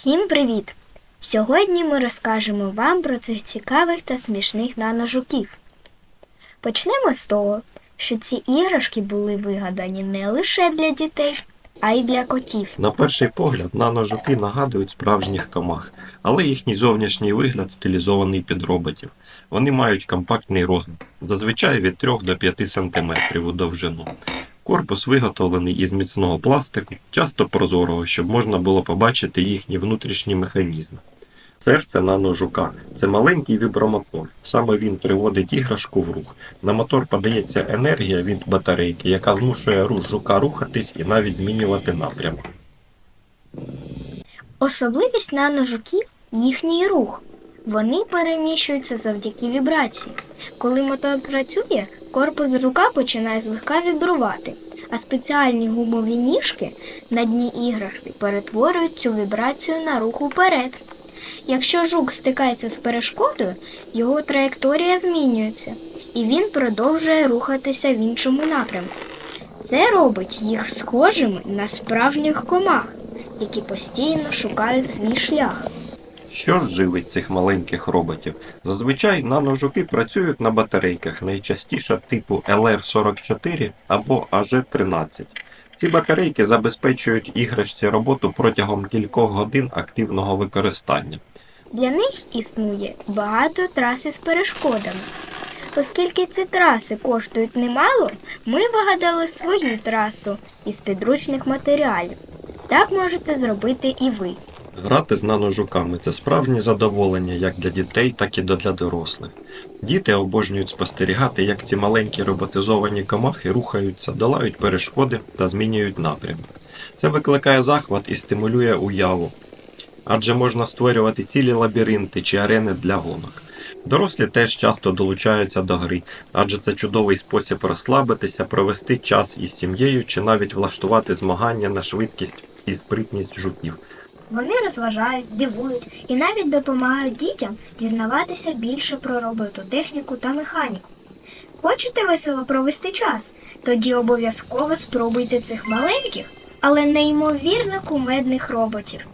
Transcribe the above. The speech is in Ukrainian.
Всім привіт! Сьогодні ми розкажемо вам про цих цікавих та смішних наножуків. Почнемо з того, що ці іграшки були вигадані не лише для дітей, а й для котів. На перший погляд, наножуки нагадують справжніх комах, але їхній зовнішній вигляд стилізований під роботів. Вони мають компактний розмір, зазвичай від 3 до 5 см у довжину. Корпус виготовлений із міцного пластику, часто прозорого, щоб можна було побачити їхні внутрішні механізми. Серце наножука це маленький вібромотор. Саме він приводить іграшку в рух. На мотор подається енергія від батарейки, яка змушує рух жука рухатись і навіть змінювати напрямок. Особливість наножуків їхній рух. Вони переміщуються завдяки вібрації. Коли мотор працює, корпус жука починає злегка вібрувати, а спеціальні гумові ніжки на дні іграшки перетворюють цю вібрацію на рух уперед. Якщо жук стикається з перешкодою, його траєкторія змінюється, і він продовжує рухатися в іншому напрямку. Це робить їх схожими на справжніх комах, які постійно шукають свій шлях. Що ж живить цих маленьких роботів? Зазвичай наножуки працюють на батарейках, найчастіше типу LR44 або AG13. Ці батарейки забезпечують іграшці роботу протягом кількох годин активного використання. Для них існує багато трас із перешкодами. Оскільки ці траси коштують немало, ми вигадали свою трасу із підручних матеріалів. Так можете зробити і ви. Грати з наножуками це справжнє задоволення як для дітей, так і для дорослих. Діти обожнюють спостерігати, як ці маленькі роботизовані комахи рухаються, долають перешкоди та змінюють напрямок. Це викликає захват і стимулює уяву, адже можна створювати цілі лабіринти чи арени для гонок. Дорослі теж часто долучаються до гри, адже це чудовий спосіб розслабитися, провести час із сім'єю чи навіть влаштувати змагання на швидкість і спритність жуків. Вони розважають, дивують і навіть допомагають дітям дізнаватися більше про робототехніку та механіку. Хочете весело провести час? Тоді обов'язково спробуйте цих маленьких, але неймовірно кумедних роботів.